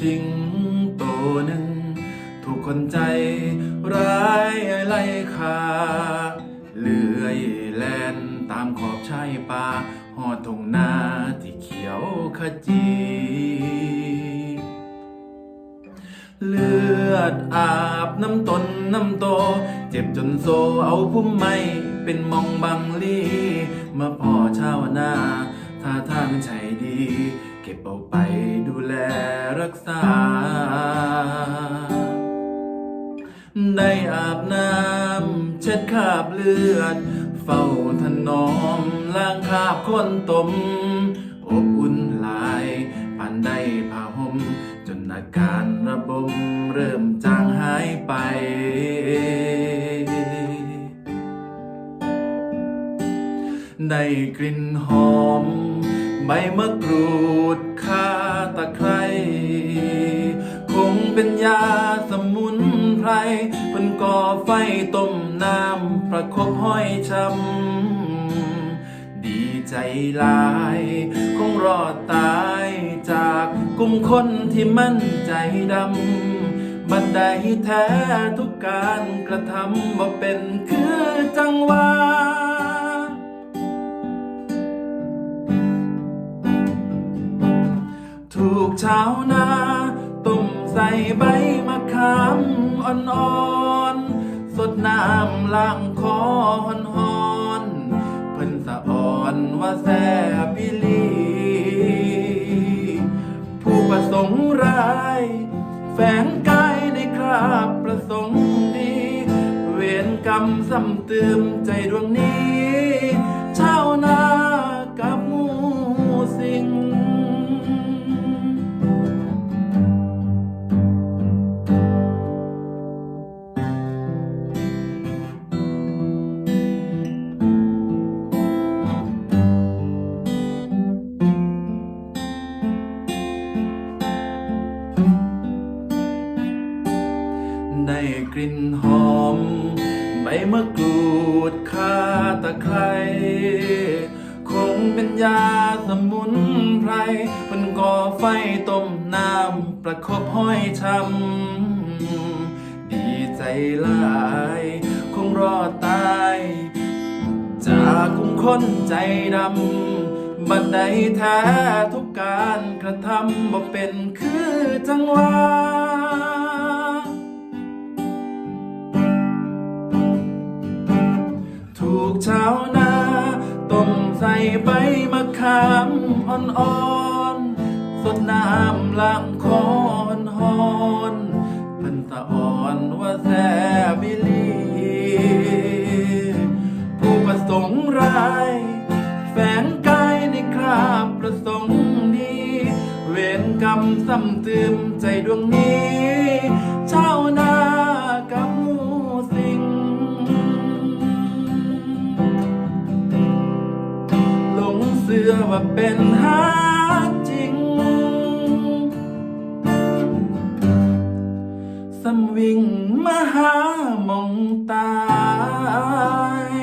สิงโตหนึ่งถูกคนใจร้ายไล่คาเลื่อยแลนตามขอบชายป่าหอดทงนาที่เขียวขจี เลือดอาบน้ำตนน้ำโต เจ็บจนโซเอาพุ่มไม้เป็นมองบังลีมาพ่อชาวนา ท่าทางใจดี เก็บเอาไปดูแลรักษา ได้อาบน้ำเช็ดคราบเลือด เฝ้าถนอมล้างคราบคนตม อบอุ่นหลายปานได้ผ้าห่มจนอาการระบมเริ่มจางหายไปได้กลิ่นหอม ใบมะกรูดข่าตะไคร้คงเป็นยาสมุนไพรเป็นก่อไฟต้มน้ำประคบห้อยช้ำดีใจลาย คงรอดตายจากกลุ่มคนที่มั่นใจดำบันไดแท้ทุกการกระทำบ่เป็นคือจังหวะ ชาวนาต้มใส่ใบมะขามอ่อนๆสดน้ำล้างคอหอนๆเพิ่นสะอ่อนว่าแซ่บอีหลี ผู้ประสงค์ร้าย แฝงกายในคราบประสงค์ดี เวรกรรมซ้ำเติมใจดวงนี้ หอม ใบมะกรูดข่าตะไคร้คงเป็นยาสมุนไพรเป็นก่อไฟต้มน้ำประคบห้อยช้ำดีใจหลาย คงรอดตาย จากกลุ่มคนใจดำบัดใดแท้ทุกการกระทำบ่เป็นคือจังหวะ ถูกชาวนาต้มใส่ใบมะขามอ่อนๆสดน้ำล้างคอนหอนเพิ่นตะอ่อนว่าแซ่บิลีผู้ประสงค์ร้าย แฝงกายในคราบประสงค์ดีเวรกรรมซ้ำเติมใจดวงนี้ งเสือว่าเป็นหาจริงสำวิ่งมาหามองตาย